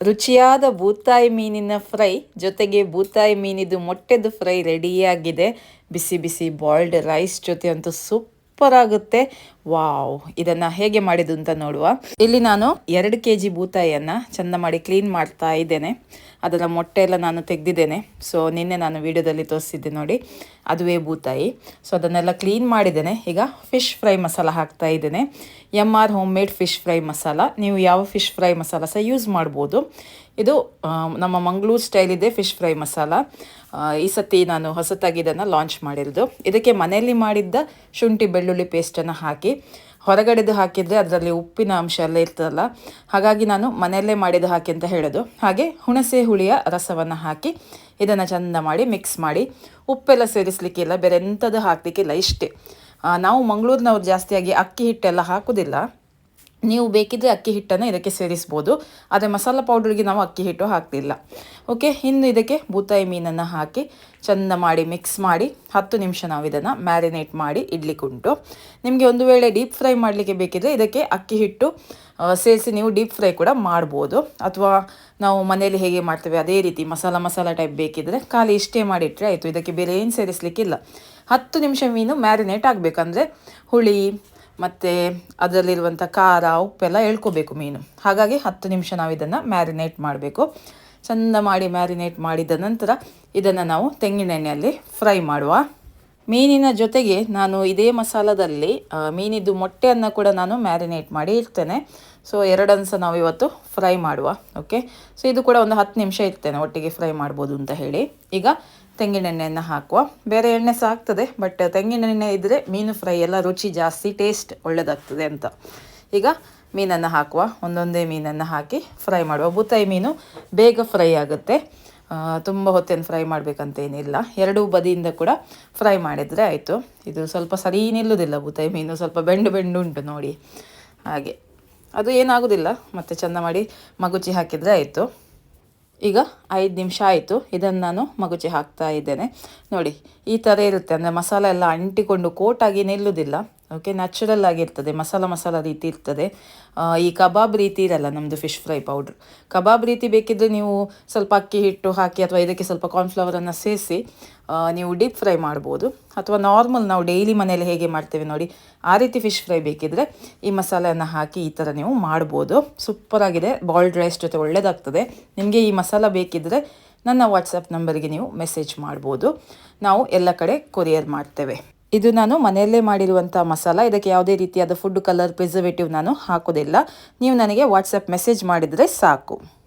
ರುಚಿಯಾದ ಬೂತಾಯಿ ಮೀನಿನ ಫ್ರೈ ಜೊತೆಗೆ ಬೂತಾಯಿ ಮೀನಿದು ಮೊಟ್ಟೆದು ಫ್ರೈ ರೆಡಿಯಾಗಿದೆ. ಬಿಸಿ ಬಿಸಿ ಬಾಯ್ಲ್ಡ್ ರೈಸ್ ಜೊತೆ ಅಂತೂ ಸೂಪರ್ ಆಗುತ್ತೆ. ವಾವ್. ಇದನ್ನ ಹೇಗೆ ಮಾಡಿದ್ದು ಅಂತ ನೋಡುವ. ಇಲ್ಲಿ ನಾನು ಎರಡು ಕೆ ಜಿ ಬೂತಾಯಿಯನ್ನು ಚಂದ ಮಾಡಿ ಕ್ಲೀನ್ ಮಾಡ್ತಾ ಇದ್ದೇನೆ. ಅದರ ಮೊಟ್ಟೆ ಎಲ್ಲ ನಾನು ತೆಗೆದಿದ್ದೇನೆ. ಸೊ ನಿನ್ನೆ ನಾನು ವಿಡಿಯೋದಲ್ಲಿ ತೋರಿಸಿದ್ದೆ ನೋಡಿ. ಅದುವೇ ಬೂತಾಯಿ. ಸೊ ಅದನ್ನೆಲ್ಲ ಕ್ಲೀನ್ ಮಾಡಿದ್ದೇನೆ. ಈಗ ಫಿಶ್ ಫ್ರೈ ಮಸಾಲ ಹಾಕ್ತಾ ಇದ್ದೇನೆ. M R homemade fish fry masala. ನೀವು ಯಾವ ಫಿಶ್ ಫ್ರೈ ಮಸಾಲ ಸಹ ಯೂಸ್ ಮಾಡ್ಬೋದು. ಇದು ನಮ್ಮ ಮಂಗಳೂರು ಸ್ಟೈಲ್ ಇದೆ ಫಿಶ್ ಫ್ರೈ ಮಸಾಲ. ಈ ಸತಿ ನಾನು ಹೊಸತಾಗಿ ಇದನ್ನು ಲಾಂಚ್ ಮಾಡಿರೋದು. ಇದಕ್ಕೆ ಮನೆಯಲ್ಲಿ ಮಾಡಿದ್ದ ಶುಂಠಿ ಬೆಳ್ಳುಳ್ಳಿ ಪೇಸ್ಟನ್ನು ಹಾಕಿ ಹೊರಗಡೆದು ಹಾಕಿದರೆ ಅದರಲ್ಲಿ ಉಪ್ಪಿನ ಅಂಶ ಎಲ್ಲ ಇರ್ತದಲ್ಲ, ಹಾಗಾಗಿ ನಾನು ಮನೆಯಲ್ಲೇ ಮಾಡಿದ್ದು ಹಾಕಿ ಅಂತ ಹೇಳೋದು. ಹಾಗೆ ಹುಣಸೆ ಹುಳಿಯ ರಸವನ್ನು ಹಾಕಿ ಇದನ್ನು ಚಂದ ಮಾಡಿ ಮಿಕ್ಸ್ ಮಾಡಿ ಉಪ್ಪೆಲ್ಲ ಸೇರಿಸಲಿಕ್ಕಿಲ್ಲ ಬೇರೆ ಎಂಥದ್ದು ಹಾಕಲಿಕ್ಕಿಲ್ಲ ಇಷ್ಟೇ. ನಾವು ಮಂಗಳೂರಿನವ್ರು ಜಾಸ್ತಿಯಾಗಿ ಅಕ್ಕಿ ಹಿಟ್ಟೆಲ್ಲ ಹಾಕೋದಿಲ್ಲ. ನೀವು ಬೇಕಿದ್ದರೆ ಅಕ್ಕಿ ಹಿಟ್ಟನ್ನು ಇದಕ್ಕೆ ಸೇರಿಸ್ಬೋದು. ಆದರೆ ಮಸಾಲ ಪೌಡರ್ಗೆ ನಾವು ಅಕ್ಕಿ ಹಿಟ್ಟು ಹಾಕ್ತಿಲ್ಲ. ಓಕೆ ಇನ್ನು ಇದಕ್ಕೆ ಬೂತಾಯಿ ಮೀನನ್ನು ಹಾಕಿ ಚಂದ ಮಾಡಿ ಮಿಕ್ಸ್ ಮಾಡಿ ಹತ್ತು ನಿಮಿಷ ನಾವು ಇದನ್ನು ಮ್ಯಾರಿನೇಟ್ ಮಾಡಿ ಇಡ್ಲಿಕ್ಕುಂಟು ನಿಮಗೆ ಒಂದು ವೇಳೆ ಡೀಪ್ ಫ್ರೈ ಮಾಡಲಿಕ್ಕೆ ಬೇಕಿದ್ದರೆ ಇದಕ್ಕೆ ಅಕ್ಕಿ ಹಿಟ್ಟು ಸೇರಿಸಿ ನೀವು ಡೀಪ್ ಫ್ರೈ ಕೂಡ ಮಾಡ್ಬೋದು. ಅಥವಾ ನಾವು ಮನೆಯಲ್ಲಿ ಹೇಗೆ ಮಾಡ್ತೇವೆ, ಅದೇ ರೀತಿ ಮಸಾಲ ಮಸಾಲ ಟೈಪ್ ಬೇಕಿದ್ರೆ ಖಾಲಿ ಇಷ್ಟೇ ಮಾಡಿಟ್ಟರೆ ಆಯಿತು. ಇದಕ್ಕೆ ಬೇರೆ ಏನು ಸೇರಿಸಲಿಕ್ಕಿಲ್ಲ. ಹತ್ತು ನಿಮಿಷ ಮೀನು ಮ್ಯಾರಿನೇಟ್ ಆಗಬೇಕಂದ್ರೆ ಹುಳಿ ಮತ್ತು ಅದರಲ್ಲಿರುವಂಥ ಖಾರ, ಉಪ್ಪೆಲ್ಲ ಎಳ್ಕೋಬೇಕು ಮೀನು. ಹಾಗಾಗಿ ಹತ್ತು ನಿಮಿಷ ನಾವು ಇದನ್ನು ಮ್ಯಾರಿನೇಟ್ ಮಾಡಬೇಕು. ಚಂದ ಮಾಡಿ ಮ್ಯಾರಿನೇಟ್ ಮಾಡಿದ ನಂತರ ಇದನ್ನು ನಾವು ತೆಂಗಿನೆಣ್ಣೆಯಲ್ಲಿ ಫ್ರೈ ಮಾಡುವ. ಮೀನಿನ ಜೊತೆಗೆ ನಾನು ಇದೇ ಮಸಾಲದಲ್ಲಿ ಮೀನಿದ್ದು ಮೊಟ್ಟೆಯನ್ನು ಕೂಡ ನಾನು ಮ್ಯಾರಿನೇಟ್ ಮಾಡಿ ಇರ್ತೇನೆ ಸೊ ಎರಡನ್ನು ಸಹ ನಾವು ಇವತ್ತು ಫ್ರೈ ಮಾಡುವ ಓಕೆ ಸೊ ಇದು ಕೂಡ ಒಂದು ಹತ್ತು ನಿಮಿಷ ಇರ್ತೇನೆ ಒಟ್ಟಿಗೆ ಫ್ರೈ ಮಾಡ್ಬೋದು ಅಂತ ಹೇಳಿ. ಈಗ ತೆಂಗಿನೆಣ್ಣೆಯನ್ನು ಹಾಕುವ. ಬೇರೆ ಎಣ್ಣೆ ಸಹ ಆಗ್ತದೆ ಬಟ್ ತೆಂಗಿನೆಣ್ಣೆ ಇದ್ದರೆ ಮೀನು ಫ್ರೈ ಎಲ್ಲ ರುಚಿ ಜಾಸ್ತಿ ಟೇಸ್ಟ್ ಒಳ್ಳೆಯದಾಗ್ತದೆ ಅಂತ. ಈಗ ಮೀನನ್ನು ಹಾಕುವ. ಒಂದೊಂದೇ ಮೀನನ್ನು ಹಾಕಿ ಫ್ರೈ ಮಾಡುವ. ಬೂತಾಯಿ ಮೀನು ಬೇಗ ಫ್ರೈ ಆಗುತ್ತೆ. ತುಂಬ ಹೊತ್ತೇನು ಫ್ರೈ ಮಾಡಬೇಕಂತೇನಿಲ್ಲ ಎರಡೂ ಬದಿಯಿಂದ ಕೂಡ ಫ್ರೈ ಮಾಡಿದರೆ ಆಯಿತು. ಇದು ಸ್ವಲ್ಪ ಸರಿ ನಿಲ್ಲುವುದಿಲ್ಲ ಬೂತಾಯಿ ಮೀನು, ಸ್ವಲ್ಪ ಬೆಂಡು ಬೆಂಡು ಉಂಟು ನೋಡಿ. ಹಾಗೆ. ಅದು ಏನಾಗೋದಿಲ್ಲ, ಮತ್ತೆ ಚೆಂದ ಮಾಡಿ ಮಗುಚಿ ಹಾಕಿದರೆ ಆಯಿತು. ಈಗ ಐದು ನಿಮಿಷ ಆಯಿತು. ಇದನ್ನು ನಾನು ಮಗುಚಿ ಹಾಕ್ತಾ ಇದ್ದೇನೆ. ನೋಡಿ, ಈ ಥರ ಇರುತ್ತೆ. ಅಂದರೆ ಮಸಾಲೆ ಎಲ್ಲ ಅಂಟಿಕೊಂಡು ಕೋಟಾಗಿ ನಿಲ್ಲುವುದಿಲ್ಲ ಓಕೆ ನ್ಯಾಚುರಲ್ ಆಗಿರ್ತದೆ ಮಸಾಲ ಮಸಾಲ ರೀತಿ ಇರ್ತದೆ. ಈ ಕಬಾಬ್ ರೀತಿ ಇರಲ್ಲ ನಮ್ಮದು ಫಿಶ್ ಫ್ರೈ ಪೌಡ್ರ್ ಕಬಾಬ್ ರೀತಿ ಬೇಕಿದ್ದರೆ ನೀವು ಸ್ವಲ್ಪ ಅಕ್ಕಿ ಹಿಟ್ಟು ಹಾಕಿ ಅಥವಾ ಇದಕ್ಕೆ ಸ್ವಲ್ಪ ಕಾರ್ನ್ಫ್ಲವರನ್ನು ಸೇರಿಸಿ ನೀವು ಡೀಪ್ ಫ್ರೈ ಮಾಡ್ಬೋದು. ಅಥವಾ ನಾರ್ಮಲ್ ನಾವು ಡೈಲಿ ಮನೇಲಿ ಹೇಗೆ ಮಾಡ್ತೇವೆ ನೋಡಿ, ಆ ರೀತಿ ಫಿಶ್ ಫ್ರೈ ಬೇಕಿದ್ದರೆ ಈ ಮಸಾಲೆಯನ್ನು ಹಾಕಿ ಈ ಥರ ನೀವು ಮಾಡ್ಬೋದು. ಸೂಪರಾಗಿದೆ ಬಾಯ್ಲ್ಡ್ ರೈಸ್ ಜೊತೆ ಒಳ್ಳೆಯದಾಗ್ತದೆ ನಿಮಗೆ ಈ ಮಸಾಲ ಬೇಕಿದ್ದರೆ ನನ್ನ ವಾಟ್ಸಪ್ ನಂಬರಿಗೆ ನೀವು ಮೆಸೇಜ್ ಮಾಡ್ಬೋದು. ನಾವು ಎಲ್ಲ ಕಡೆ ಕೊರಿಯರ್ ಮಾಡ್ತೇವೆ. ಇದು ನಾನು ಮನೆಯಲ್ಲೇ ಮಾಡಿರುವಂಥ ಮಸಾಲ. ಇದಕ್ಕೆ ಯಾವುದೇ ರೀತಿಯಾದ ಫುಡ್ ಕಲರ್ ಪ್ರಿಸರ್ವೇಟಿವ್ ನಾನು ಹಾಕೋದಿಲ್ಲ. ನೀವು ನನಗೆ ವಾಟ್ಸಪ್ ಮೆಸೇಜ್ ಮಾಡಿದರೆ ಸಾಕು.